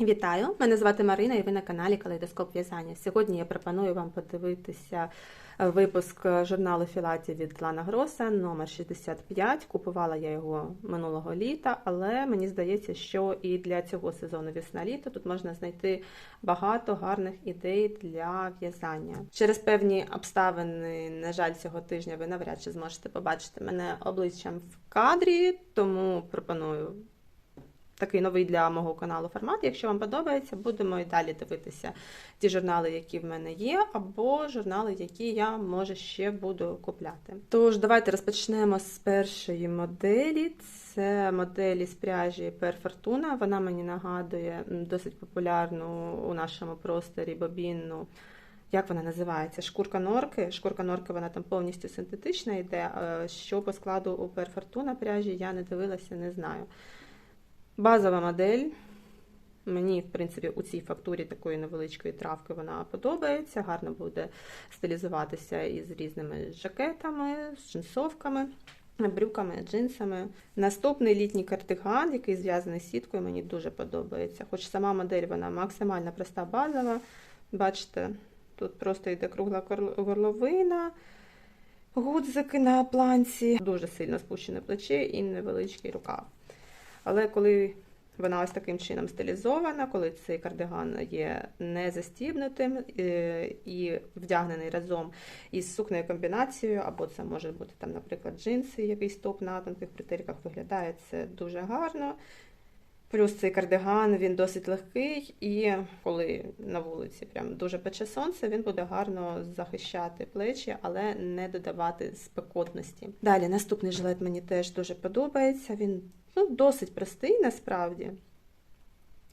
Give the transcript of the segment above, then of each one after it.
Вітаю! Мене звати Марина і ви на каналі Калейдоскоп В'язання. Сьогодні я пропоную вам подивитися випуск журналу Філаті від Лана Гроса номер 65. Купувала я його минулого літа, але мені здається, що і для цього сезону весна-літо тут можна знайти багато гарних ідей для в'язання. Через певні обставини, на жаль, цього тижня ви навряд чи зможете побачити мене обличчям в кадрі, тому пропоную такий новий для мого каналу формат. Якщо вам подобається, будемо і далі дивитися ті журнали, які в мене є, або журнали, які я може ще буду купляти. Тож, давайте розпочнемо з першої моделі. Це модель із пряжі Per Fortuna. Вона мені нагадує досить популярну у нашому просторі бобінну. Як вона називається? Шкурка норки. Шкурка норки вона там повністю синтетична йде. Е, Що по складу у Per Fortuna пряжі я не дивилася, не знаю. Базова модель. Мені, в принципі, у цій фактурі такої невеличкої травки вона подобається. Гарно буде стилізуватися із різними жакетами, з джинсовками, брюками, джинсами. Наступний літній кардиган, який зв'язаний з сіткою, мені дуже подобається. Хоч сама модель вона максимально проста базова. Бачите, тут просто йде кругла горловина. Гудзики на планці, дуже сильно спущене плече і невеличкий рукав. Але коли вона ось таким чином стилізована, коли цей кардиган є не застібнутим е, і вдягнений разом із сукнею комбінацією, або це може бути там, наприклад, джинси, якийсь топ на тонких притирках, виглядає це дуже гарно. Плюс цей кардиган він досить легкий, і коли на вулиці прям дуже пече сонце, він буде гарно захищати плечі, але не додавати спекотності. Далі наступний жилет мені теж дуже подобається. Він ну, досить простий насправді.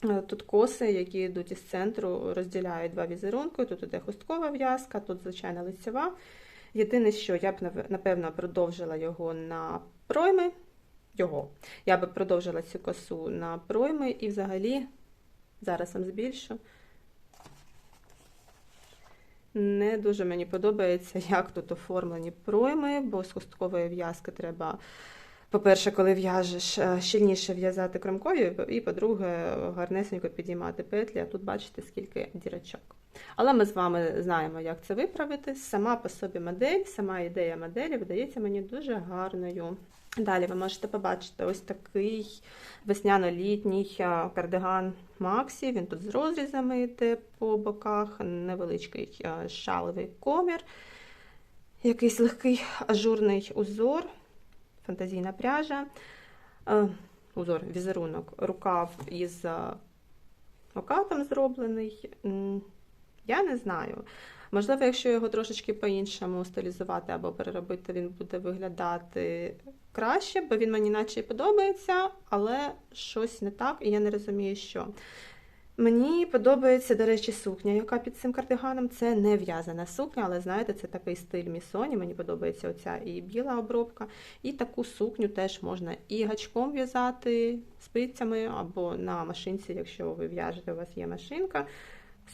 Е, Тут коси, які йдуть із центру, розділяють два візерунки. Тут іде хусткова в'язка, тут звичайна лицева. Єдине, що я б напевно продовжила його на пройми. Його. Я би продовжила цю косу на пройми і взагалі, зараз вам збільшу. Не дуже мені подобається, як тут оформлені пройми, бо з хусткової в'язки треба, по-перше, коли в'яжеш, щільніше в'язати кромкові, і, по-друге, гарнесенько підіймати петлі. А тут бачите, скільки дірочок. Але ми з вами знаємо, як це виправити. Сама по собі модель, сама ідея моделі видається мені дуже гарною. Далі ви можете побачити ось такий весняно-літній кардиган Максі. Він тут з розрізами йде по боках, невеличкий шаловий комір, якийсь легкий ажурний узор, фантазійна пряжа, узор, візерунок, рукав із окатом зроблений. Я не знаю. Можливо, якщо його трошечки по-іншому стилізувати або переробити, він буде виглядати краще, бо він мені наче і подобається, але щось не так, і я не розумію, що. Мені подобається, до речі, сукня, яка під цим кардиганом. Це не в'язана сукня, але знаєте, це такий стиль місоні. Мені подобається оця і біла обробка. І таку сукню теж можна і гачком в'язати спицями, або на машинці, якщо ви в'яжете, у вас є машинка.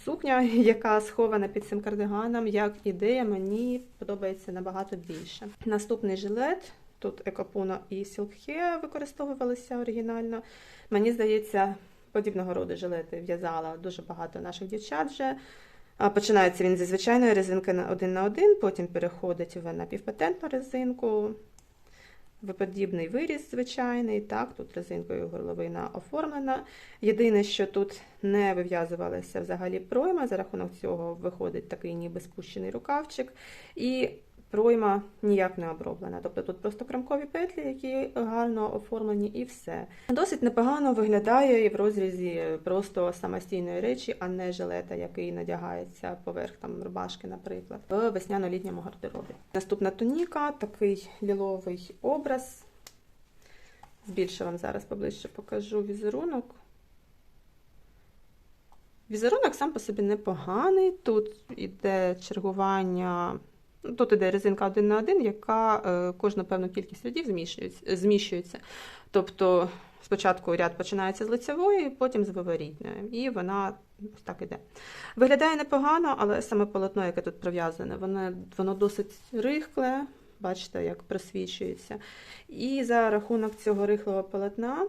Сукня, яка схована під цим кардиганом, як ідея, мені подобається набагато більше. Наступний жилет. Тут екопуно і сілкхе використовувалися оригінально. Мені здається, подібного роду жилети в'язала дуже багато наших дівчат вже. Починається він зі звичайної резинки один на один, потім переходить в напівпатентну резинку. Виподібний виріз звичайний, так, тут резинкою горловина оформлена. Єдине, що тут не вив'язувалася взагалі пройма, за рахунок цього виходить такий ніби спущений рукавчик. І пройма ніяк не оброблена. Тобто тут просто крамкові петлі, які гарно оформлені, і все. Досить непогано виглядає і в розрізі просто самостійної речі, а не жилета, який надягається поверх там рубашки, наприклад, в весняно-літньому гардеробі. Наступна туніка, такий ліловий образ. Більше вам зараз поближче покажу візерунок. Візерунок сам по собі непоганий. Тут іде чергування. Тут іде резинка один на один, яка е, кожну певну кількість рядів зміщується. Тобто спочатку ряд починається з лицевої, потім з виворітньої. І вона ось так іде. Виглядає непогано, але саме полотно, яке тут прив'язане, воно, воно досить рихле, бачите, як просвічується. І за рахунок цього рихлого полотна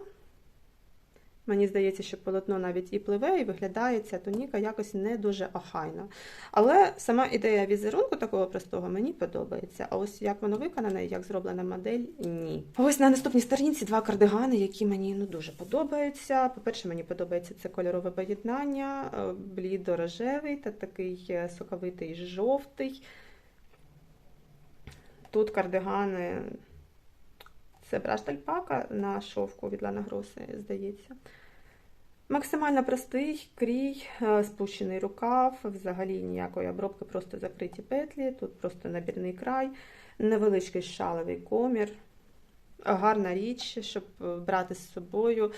Мені здається, що полотно навіть і пливе, і виглядає ця туніка якось не дуже охайно. Але сама ідея візерунку такого простого мені подобається. А ось як воно виконане, як зроблена модель, ні. Ось на наступній сторінці два кардигани, які мені ну дуже подобаються. По-перше, мені подобається це кольорове поєднання, е, блідо-рожевий та такий е, соковитий жовтий. Тут кардигани. Це брашталь альпака на шовку від Лана Гроси, здається. Максимально простий крій, е, спущений рукав, взагалі ніякої обробки, просто закриті петлі, тут просто набірний край, невеличкий шаловий комір. Гарна річ, щоб брати з собою.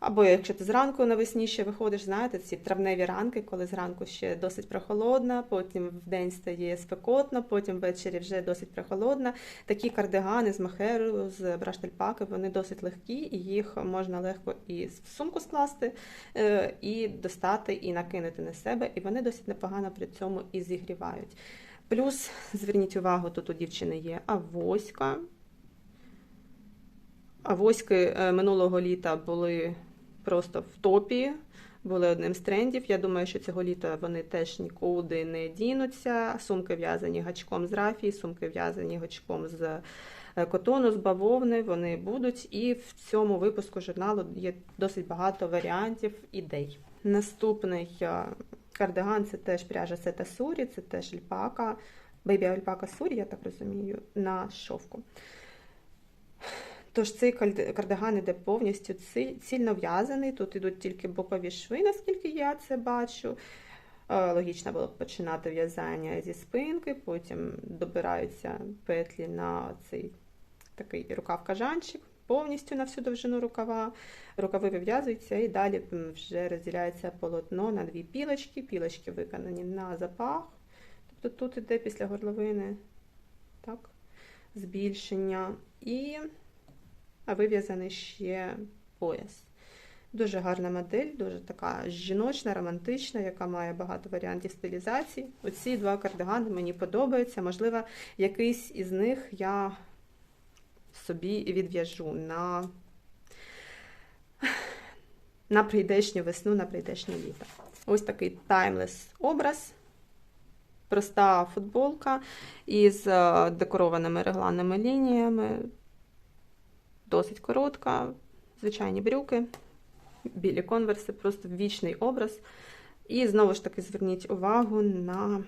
Або якщо ти зранку навесні ще виходиш, знаєте, ці травневі ранки, коли зранку ще досить прохолодна, потім в день стає спекотно, потім ввечері вже досить прохолодна. Такі кардигани з махеру, з браштальпаки, вони досить легкі, і їх можна легко і в сумку скласти, е, і достати, і накинути на себе, і вони досить непогано при цьому і зігрівають. Плюс, зверніть увагу, тут у дівчини є авоська. Авоськи е, минулого літа були просто в топі, були одним з трендів. Я думаю, що цього літа вони теж нікуди не дінуться. Сумки в'язані гачком з рафії, сумки в'язані гачком з е, котону, з бавовни. Вони будуть. І в цьому випуску журналу є досить багато варіантів ідей. Наступний е, кардиган це теж пряжа Сета Сурі, це теж альпака, бейбі альпака Сурі, я так розумію, на шовку. Тож цей кардиган іде повністю цільно в'язаний. Тут йдуть тільки бокові шви, наскільки я це бачу. Е, логічно було починати в'язання зі спинки, потім добираються петлі на цей такий рукав-кажанчик, повністю на всю довжину рукава. Рукави вив'язуються і далі вже розділяється полотно на дві пілочки. Пілочки виконані на запах. Тобто тут іде після горловини так, збільшення. І а вив'язаний ще пояс. Дуже гарна модель, дуже така жіночна, романтична, яка має багато варіантів стилізації. Оці два кардигани мені подобаються. Можливо, якийсь із них я собі відв'яжу на на прийдешню весну, на прийдешнє літо. Ось такий таймлес образ. Проста футболка із е, декорованими регланними лініями досить коротка, звичайні брюки, білі конверси, просто вічний образ. І знову ж таки зверніть увагу на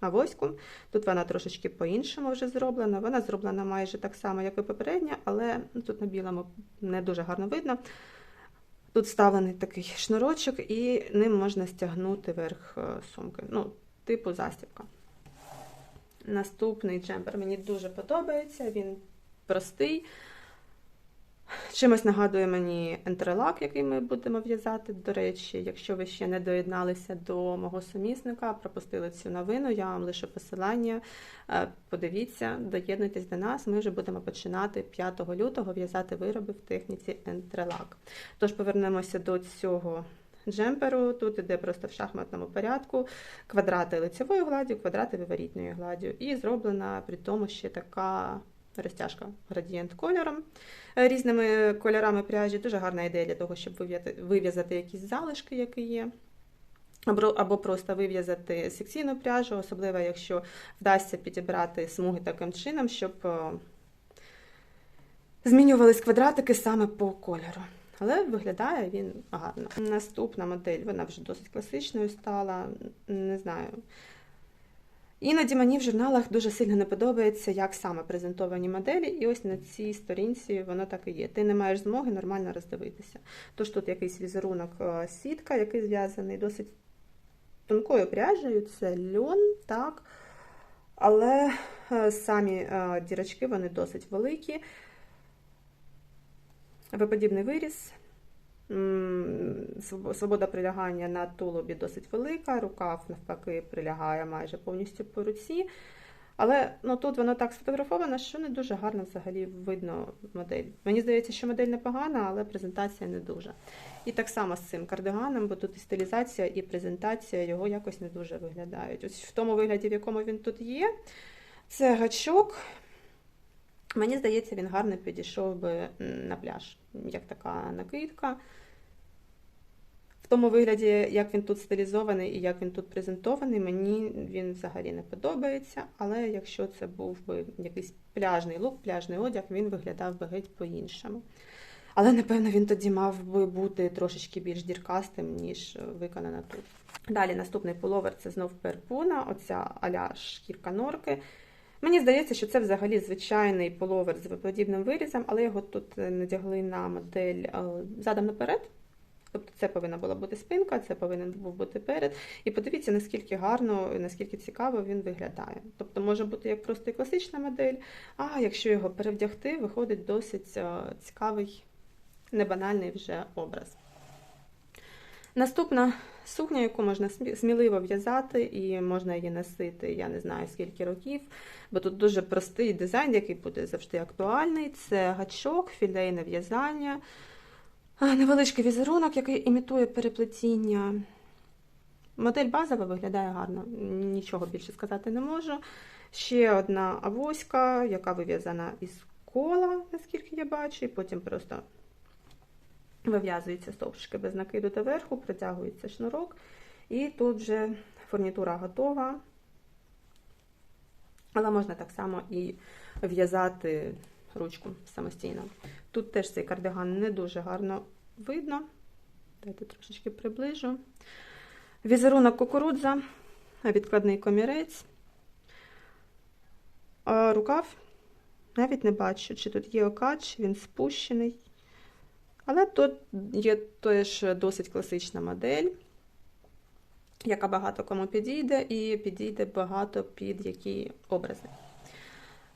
авоську. Тут вона трошечки по-іншому вже зроблена. Вона зроблена майже так само, як і попередня, але ну, тут на білому не дуже гарно видно. Тут вставлений такий шнурочок, і ним можна стягнути верх е, сумки. Ну, типу застібка. Наступний джемпер мені дуже подобається, він простий. Чимось нагадує мені ентерелак, який ми будемо в'язати. До речі, якщо ви ще не доєдналися до мого сумісника, пропустили цю новину, я вам лишу посилання. Е, подивіться, доєднуйтесь до нас, ми вже будемо починати 5 лютого в'язати вироби в техніці ентрелак. Тож повернемося до цього джемперу. Тут іде просто в шахматному порядку квадрати лицевою гладдю, квадрати виворітною гладдю. І зроблена при тому ще така розтяжка градієнт кольором. Е, різними кольорами пряжі. Дуже гарна ідея для того, щоб вив'язати якісь залишки, які є. Або просто вив'язати секційну пряжу, особливо, якщо вдасться підібрати смуги таким чином, щоб е, змінювались квадратики саме по кольору. Але виглядає він гарно. Наступна модель, вона вже досить класичною стала. Не знаю. Іноді мені в журналах дуже сильно не подобається, як саме презентовані моделі, і ось на цій сторінці воно так і є. Ти не маєш змоги нормально роздивитися. Тож тут якийсь візерунок е, сітка, який зв'язаний досить тонкою пряжею, це льон, так. Але е, самі е, дірочки вони досить великі. Виподібний виріс. Свобода прилягання на тулубі досить велика, рукав, навпаки, прилягає майже повністю по руці. Але ну, тут воно так сфотографовано, що не дуже гарно взагалі видно модель. Мені здається, що модель непогана, але презентація не дуже. І так само з цим кардиганом, бо тут і стилізація, і презентація його якось не дуже виглядають. Ось в тому вигляді, в якому він тут є, це гачок. Мені здається, він гарно підійшов би на пляж, як така накидка. В тому вигляді, як він тут стилізований і як він тут презентований, мені він взагалі не подобається. Але якщо це був би якийсь пляжний лук, пляжний одяг, він виглядав би геть по-іншому. Але, напевно, він тоді мав би бути трошечки більш діркастим, ніж виконано тут. Далі наступний пуловер це знов перпуна, оця аля шкірка норки. Мені здається, що це взагалі звичайний пуловер з виподібним вирізом, але його тут надягли на модель е, задом наперед. Тобто це повинна була бути спинка, це повинен був бути перед. І подивіться, наскільки гарно, наскільки цікаво він виглядає. Тобто може бути як просто і класична модель, а якщо його перевдягти, виходить досить е, цікавий, небанальний вже образ. Наступна сукня, яку можна сміливо в'язати, і можна її носити, я не знаю скільки років, бо тут дуже простий дизайн, який буде завжди актуальний. Це гачок, філейне в'язання, невеличкий візерунок, який імітує переплетіння. Модель базова виглядає гарно, нічого більше сказати не можу. Ще одна авоська, яка вив'язана із кола, наскільки я бачу, і потім просто Вив'язуються стовпчики без накиду до верху, протягується шнурок, і тут вже фурнітура готова. Але можна так само і в'язати ручку самостійно. Тут теж цей кардиган не дуже гарно видно. Дайте трошечки приближу. Візерунок кукурудза, відкладний комірець. Рукав навіть не бачу, чи тут є окач, він спущений. Але тут є теж досить класична модель, яка багато кому підійде, і підійде багато під які образи.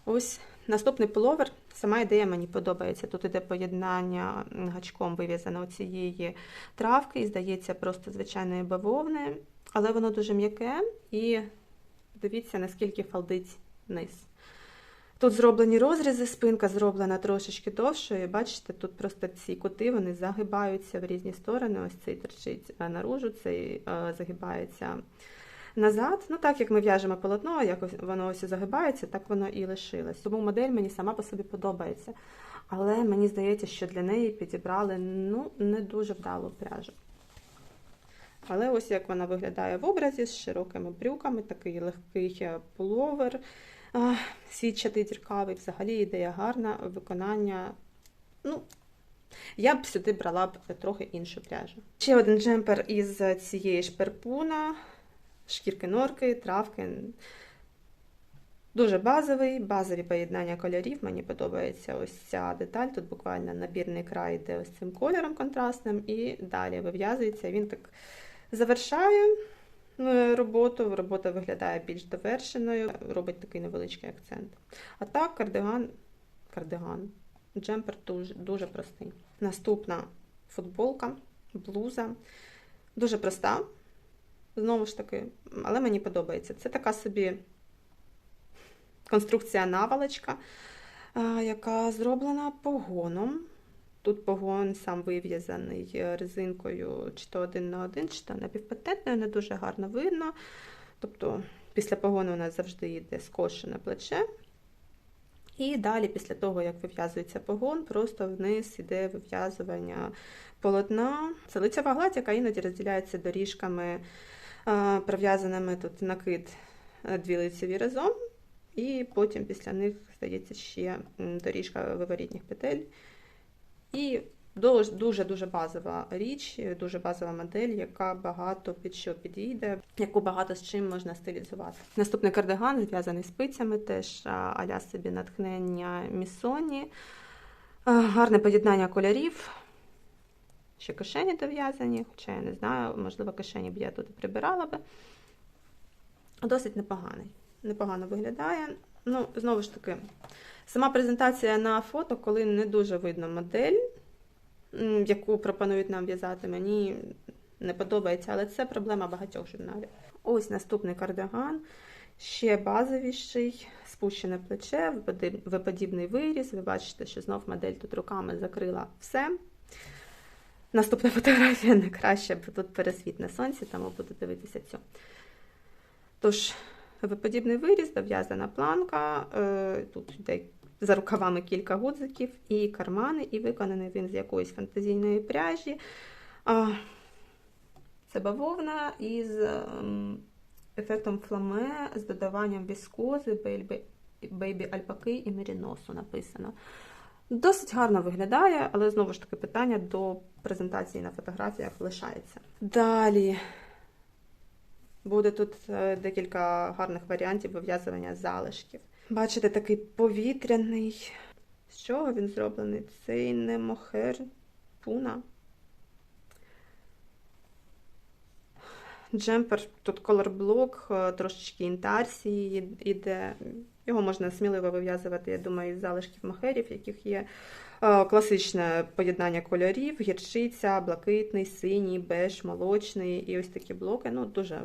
Ось наступний пуловер. Сама ідея мені подобається. Тут іде поєднання гачком вив'язаного цієї травки, і здається, просто звичайної бавовни, але воно дуже м'яке і дивіться, наскільки фалдить низ. Тут зроблені розрізи, спинка зроблена трошечки довшою. Бачите, тут просто ці кути вони загибаються в різні сторони. Ось цей торчить е, наружу, цей е, загибається назад. Ну, так як ми в'яжемо полотно, як воно ось загибається, так воно і лишилось. Тому модель мені сама по собі подобається. Але мені здається, що для неї підібрали ну, не дуже вдалу пряжу. Але ось як вона виглядає в образі з широкими брюками, такий легкий пуловер сітчатий діркавий, взагалі ідея гарна, виконання. Ну, я б сюди брала б трохи іншу пряжу. Ще один джемпер із цієї ж перпуна, шкірки норки, травки. Дуже базовий, базові поєднання кольорів. Мені подобається ось ця деталь. Тут буквально набірний край йде ось цим кольором контрастним, і далі вив'язується. Він так завершає. Ну, роботу. Робота виглядає більш довершеною, робить такий невеличкий акцент. А так, кардиган, кардиган, джемпер дуже, дуже простий. Наступна футболка, блуза. Дуже проста, знову ж таки, але мені подобається. Це така собі конструкція навалочка, яка зроблена погоном. Тут погон сам вив'язаний резинкою чи то один на один, чи то напівпатентною, не дуже гарно видно. Тобто, після погону у нас завжди йде скошене плече. І далі, після того, як вив'язується погон, просто вниз йде вив'язування полотна. Це лицева гладь, яка іноді розділяється доріжками, прив'язаними тут накид е, дві лицеві разом. І потім після них здається ще доріжка виворітніх петель. І дуже-дуже базова річ, дуже базова модель, яка багато під що підійде, яку багато з чим можна стилізувати. Наступний кардиган зв'язаний спицями, теж аля собі натхнення місоні, гарне поєднання кольорів. Ще кишені дов'язані, хоча я не знаю, можливо, кишені б я тут прибирала би. Досить непоганий. Непогано виглядає. Ну, знову ж таки, Сама презентація на фото, коли не дуже видно модель, яку пропонують нам в'язати, мені не подобається, але це проблема багатьох журналів. Ось наступний кардиган, ще базовіший, спущене плече, виподібний виріз. Ви бачите, що знов модель тут руками закрила все. Наступна фотографія не краще, бо тут пересвіт на сонці, тому буду дивитися цю. Тож, виподібний виріз, дов'язана планка, е, тут йде за рукавами кілька гудзиків і кармани, і виконаний він з якоїсь фантазійної пряжі. Це бавовна із ем, ефектом фламе з додаванням віскози, бейбі, альпаки і меріносу написано. Досить гарно виглядає, але знову ж таки питання до презентації на фотографіях лишається. Далі буде тут е, декілька гарних варіантів вив'язування залишків. Бачите, такий повітряний. З чого він зроблений? Цей не мохер пуна. Джемпер, тут колорблок, е, трошечки інтарсії іде. Його можна сміливо вив'язувати, я думаю, із залишків мохерів, яких є е, класичне поєднання кольорів, гірчиця, блакитний, синій, беж, молочний і ось такі блоки. Ну, дуже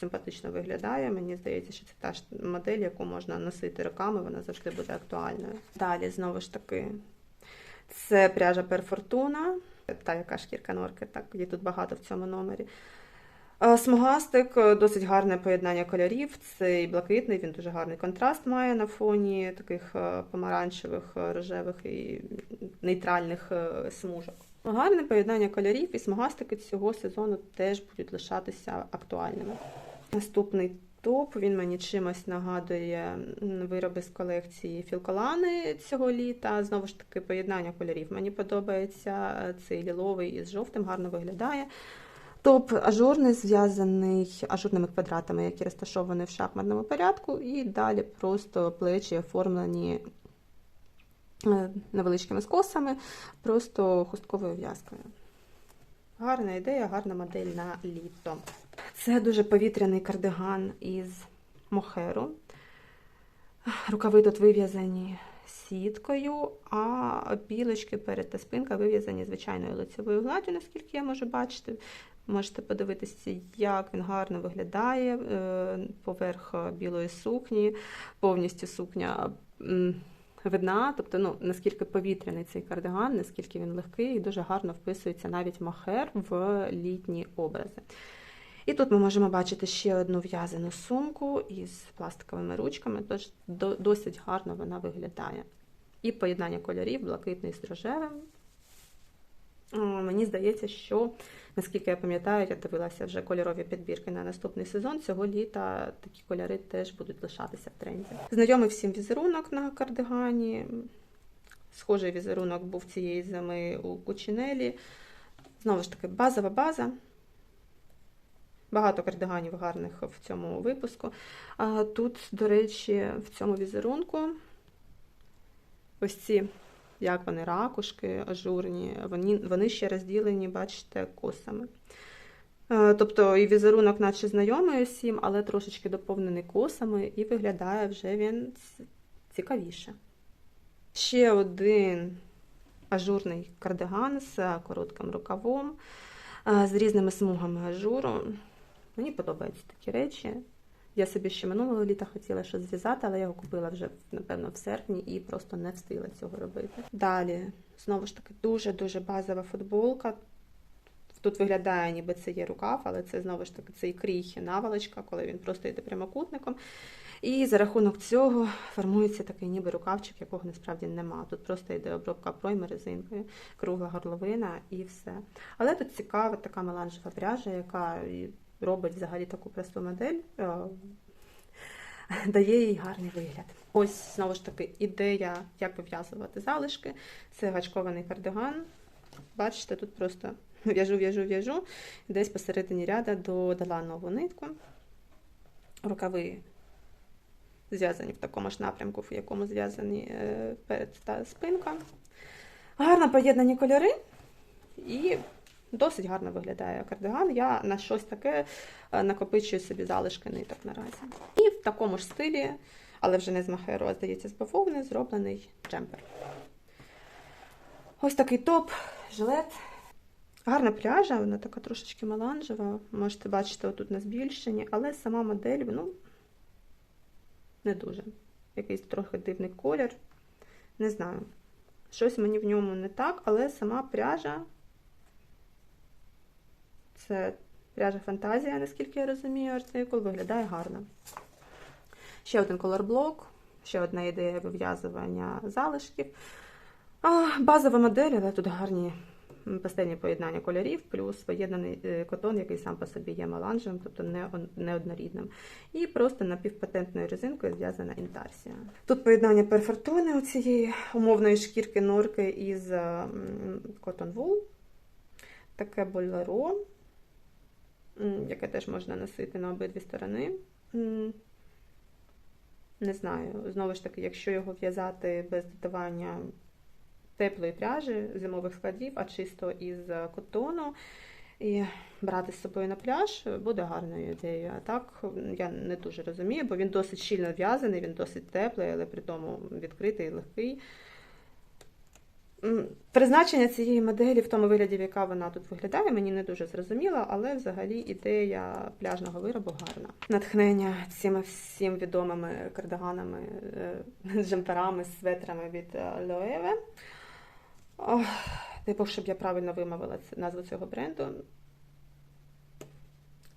симпатично виглядає. Мені здається, що це та ж модель, яку можна носити роками, вона завжди буде актуальною. Далі, знову ж таки, це пряжа Перфортуна, та яка шкірка норки, так, її тут багато в цьому номері. Е, Смугастик е, досить гарне поєднання кольорів. Цей блакитний, він дуже гарний контраст має на фоні таких е, помаранчевих, рожевих і нейтральних смужок. Гарне поєднання кольорів і смугастики цього сезону теж будуть лишатися актуальними. Наступний топ він мені чимось нагадує вироби з колекції Філколани цього літа. Знову ж таки, поєднання кольорів мені подобається. Цей ліловий із жовтим гарно виглядає. Топ ажурний, зв'язаний ажурними квадратами, які розташовані в шахматному порядку, і далі просто плечі оформлені е, невеличкими скосами, просто хустковою в'язкою. Гарна ідея, гарна модель на літо. Це дуже повітряний кардиган із мохеру. Рукави тут вив'язані сіткою, а білочки перед та спинка вив'язані звичайною лицевою гладдю, наскільки я можу бачити. Можете подивитися, як він гарно виглядає е, поверх білої сукні, повністю сукня видна, тобто ну, наскільки повітряний цей кардиган, наскільки він легкий і дуже гарно вписується навіть махер в літні образи. І тут ми можемо бачити ще одну в'язану сумку із пластиковими ручками, тож досить гарно вона виглядає. І поєднання кольорів, блакитний з рожевим. О, Мені здається, що, наскільки я пам'ятаю, я дивилася вже кольорові підбірки на наступний сезон. Цього літа такі кольори теж будуть лишатися в тренді. Знайомий всім візерунок на кардигані. Схожий візерунок був цієї зими у Кучинелі. Знову ж таки, базова база. Багато кардиганів гарних в цьому випуску. А тут, до речі, в цьому візерунку ось ці, як вони, ракушки ажурні, вони, вони ще розділені, бачите, косами. Е, Тобто і візерунок, наче знайомий усім, але трошечки доповнений косами, і виглядає вже він цікавіше. Ще один ажурний кардиган з коротким рукавом, е, з різними смугами ажуру. Мені подобаються такі речі. Я собі ще минулого літа хотіла щось зв'язати, але я його купила вже, напевно, в серпні і просто не встигла цього робити. Далі, знову ж таки, дуже-дуже базова футболка. Тут виглядає, ніби це є рукав, але це знову ж таки цей крій наволочка, коли він просто йде прямокутником. І за рахунок цього формується такий ніби рукавчик, якого насправді нема. Тут просто йде обробка пройми резинкою, кругла горловина і все. Але тут цікава така меланжева пряжа, яка робить взагалі таку просту модель, е, дає їй гарний вигляд. Ось знову ж таки ідея, як вив'язувати залишки. Це гачкований кардиган. Бачите, тут просто в'яжу, в'яжу, в'яжу. Десь посередині ряда додала нову нитку. Рукави зв'язані в такому ж напрямку, в якому зв'язані е, перед та спинка. Гарно поєднані кольори і досить гарно виглядає кардиган. Я на щось таке е, накопичую собі залишки ниток наразі. І в такому ж стилі, але вже не з махеру, а здається, з бавовни, зроблений джемпер. Ось такий топ, жилет. Гарна пляжа, вона така трошечки меланжева. Можете бачити отут на збільшенні, але сама модель, ну, не дуже. Якийсь трохи дивний колір. Не знаю. Щось мені в ньому не так, але сама пряжа. Це пряжа фантазія, наскільки я розумію, артикул виглядає гарно. Ще один колорблок, ще одна ідея вив'язування залишків. А, базова модель, але тут гарні пастельні поєднання кольорів, плюс поєднаний е, котон, який сам по собі є меланжевим, тобто неоднорідним. І просто напівпатентною резинкою зв'язана інтарсія. Тут поєднання перфортони у цієї умовної шкірки норки із Cotton Wool. Таке болеро, яке теж можна носити на обидві сторони. Не знаю, знову ж таки, якщо його в'язати без додавання теплої пряжі, зимових складів, а чисто із котону, і брати з собою на пляж буде гарною ідеєю. А так я не дуже розумію, бо він досить щільно в'язаний, він досить теплий, але при тому відкритий, легкий. Призначення цієї моделі в тому вигляді, в яка вона тут виглядає, мені не дуже зрозуміла, але взагалі ідея пляжного виробу гарна. Натхнення цими всім відомими кардиганами, е, джемперами, светрами від е, Loewe. Дай Бог, щоб я правильно вимовила назву цього бренду.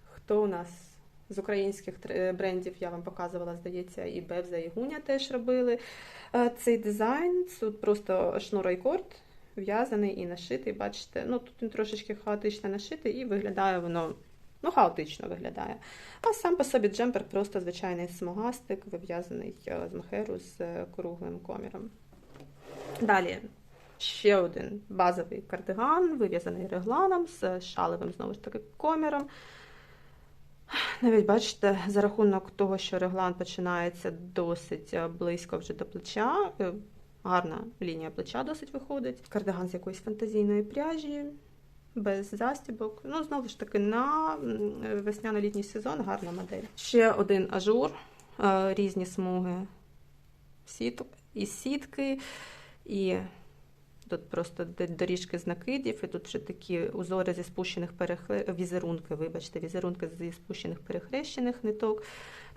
Хто у нас з українських е, брендів я вам показувала, здається, і Бевза, і Гуня теж робили е, цей дизайн. Тут просто шнуройкорд в'язаний і нашитий. Бачите, ну тут він трошечки хаотично нашитий і виглядає воно. Ну, хаотично виглядає. А сам по собі джемпер просто звичайний смугастик, вив'язаний е, з мохеру з круглим коміром. Далі ще один базовий кардиган, вив'язаний регланом з шалевим знову ж таки коміром. Навіть бачите, за рахунок того, що реглан починається досить е, близько вже до плеча. е, Гарна лінія плеча досить виходить. Кардиган з якоїсь фантазійної пряжі, без застібок. Ну, знову ж таки, на весняно-літній сезон гарна модель. Ще один ажур, е, різні смуги сіток, і сітки, і тут просто доріжки з накидів, і тут ще такі узори зі спущених перехре... візерунки, вибачте, візерунки зі спущених перехрещених ниток.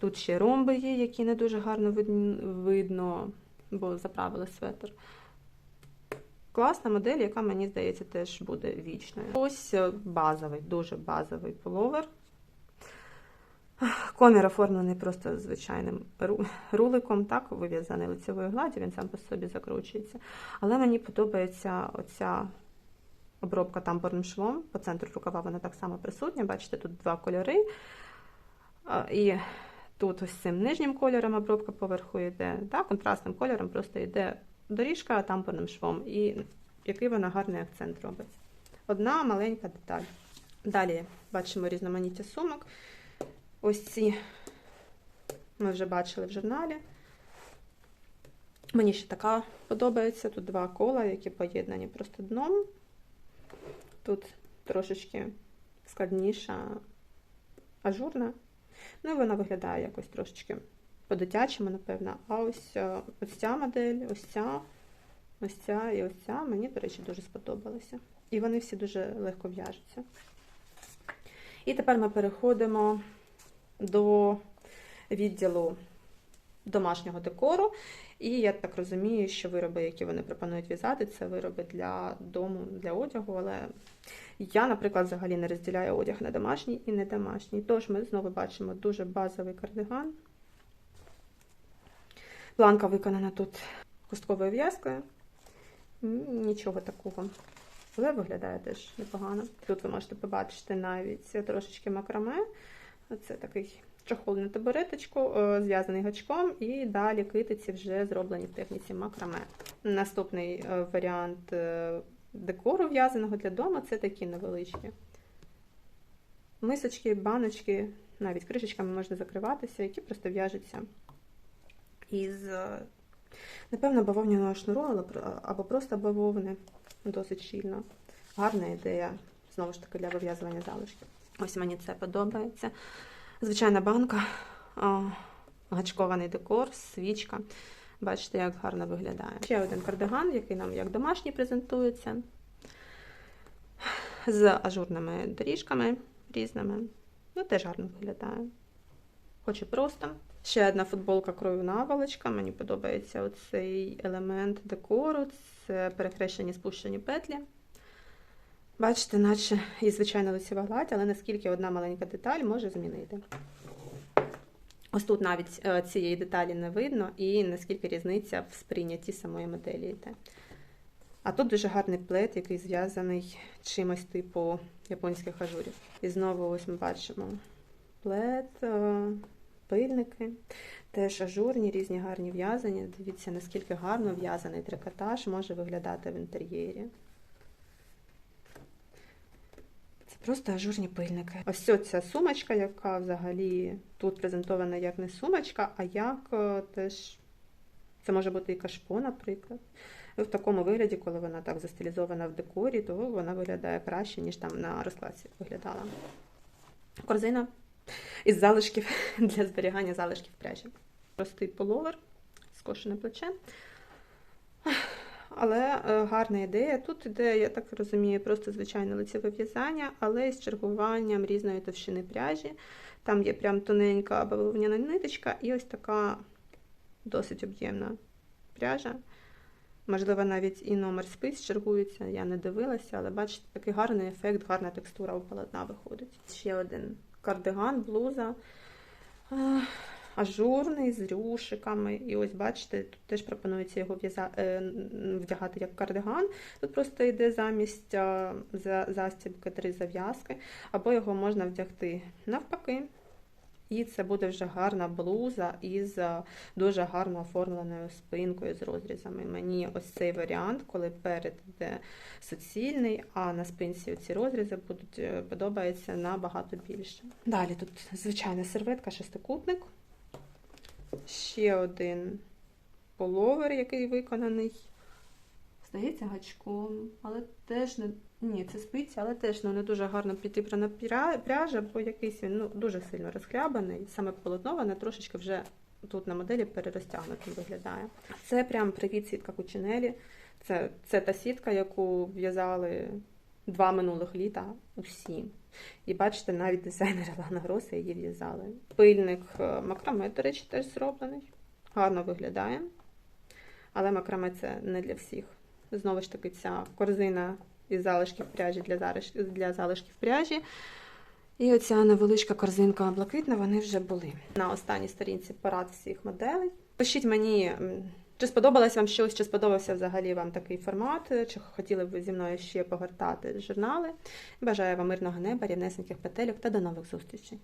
Тут ще ромби є, які не дуже гарно видн- видно, бо заправили светр. Класна модель, яка, мені здається, теж буде вічною. Ось е, базовий, дуже базовий пуловер. Комір оформлений просто звичайним руликом, так, вив'язаний лицевою гладдю, він сам по собі закручується. Але мені подобається оця обробка тамбурним швом. По центру рукава вона так само присутня. Бачите, тут два кольори. І тут ось цим нижнім кольором обробка поверху йде, так, контрастним кольором просто йде доріжка тамбурним швом. І який вона гарний акцент робить. Одна маленька деталь. Далі бачимо різноманіття сумок. Ось ці ми вже бачили в журналі. Мені ще така подобається. Тут два кола, які поєднані просто дном. Тут трошечки складніша, ажурна. Ну і вона виглядає якось трошечки по-дитячому, напевно. А ось, е, ось ця модель, ось ця, ось ця і ось ця мені, до речі, дуже сподобалися. І вони всі дуже легко в'яжуться. І тепер ми переходимо до відділу домашнього декору. І я так розумію, що вироби, які вони пропонують в'язати, це вироби для дому, для одягу. Але я, наприклад, взагалі не розділяю одяг на домашній і не домашній. Тож ми знову бачимо дуже базовий кардиган. Планка виконана тут кустковою в'язкою. Нічого такого. Але виглядає теж непогано. Тут ви можете побачити навіть трошечки макраме. Це такий чохол на табуреточку, е, зв'язаний гачком, і далі китиці вже зроблені в техніці макраме. Наступний е, варіант е, декору в'язаного для дому це такі невеличкі мисочки, баночки, навіть кришечками можна закриватися, які просто в'яжуться із, напевно, бавовняного шнуру або просто бавовни досить щільно. Гарна ідея, знову ж таки, для вив'язування залишків. Ось мені це подобається. Звичайна банка, а, гачкований декор, свічка. Бачите, як гарно виглядає. Ще один кардиган, який нам як домашній презентується. З ажурними доріжками різними. Ну, теж гарно виглядає. Хоч і просто. Ще одна футболка крою наволочка. Мені подобається оцей елемент декору. Це перехрещені спущені петлі. Бачите, наче і звичайна лицева гладь, але наскільки одна маленька деталь може змінити. Ось тут навіть е, цієї деталі не видно, і наскільки різниця в сприйнятті самої моделі йде. А тут дуже гарний плед, який зв'язаний чимось типу японських ажурів. І знову ось ми бачимо плед, е, пильники, теж ажурні, різні гарні в'язані. Дивіться, наскільки гарно в'язаний трикотаж може виглядати в інтер'єрі. Це просто ажурні пильники. Ось ця сумочка, яка взагалі тут презентована як не сумочка, а як е, теж це може бути і кашпо, наприклад. І в такому вигляді, коли вона так застилізована в декорі, то вона виглядає краще, ніж там на розкладці виглядала. Корзина із залишків для зберігання залишків пряжі. Простий половер, скошене плече. Але е, гарна ідея. Тут іде, я так розумію, просто звичайне лицеве в'язання, але з чергуванням різної товщини пряжі. Там є прям тоненька бавовняна ниточка і ось така досить об'ємна пряжа. Можливо, навіть і номер спиць чергується, я не дивилася, але бачите, такий гарний ефект, гарна текстура у полотна виходить. Ще один кардиган, блуза. Ажурний з рюшиками. І ось бачите, тут теж пропонується його е, вдягати як кардиган. Тут просто йде замість а, застібки три зав'язки, або його можна вдягти навпаки. І це буде вже гарна блуза із дуже гарно оформленою спинкою з розрізами. Мені ось цей варіант, коли перед йде суцільний, а на спинці ці розрізи будуть е, подобається набагато більше. Далі тут звичайна серветка, шестикутник. Ще один половер, який виконаний. Здається, гачком, але теж не. Ні, це спиці, але теж ну, не дуже гарно підібрана пряжа, бо якийсь він ну, дуже сильно розхлябаний. Саме полотно, воно трошечки вже тут на моделі перерозтягнутим виглядає. Це прям привіт сітка Кучинелі. Це, це та сітка, яку в'язали два минулих літа усі. І бачите, навіть дизайнери Лана Гроса її в'язали. Пильник е, макраме, до речі, теж зроблений. Гарно виглядає. Але макраме це не для всіх. Знову ж таки, ця корзина із залишків пряжі для, залишків пряжі. І оця невеличка корзинка блакитна, вони вже були. На останній сторінці парад всіх моделей. Пишіть мені, чи сподобалось вам щось, чи сподобався взагалі вам такий формат, чи хотіли б ви зі мною ще погортати журнали. Бажаю вам мирного неба, рівнесеньких петельок та до нових зустрічей.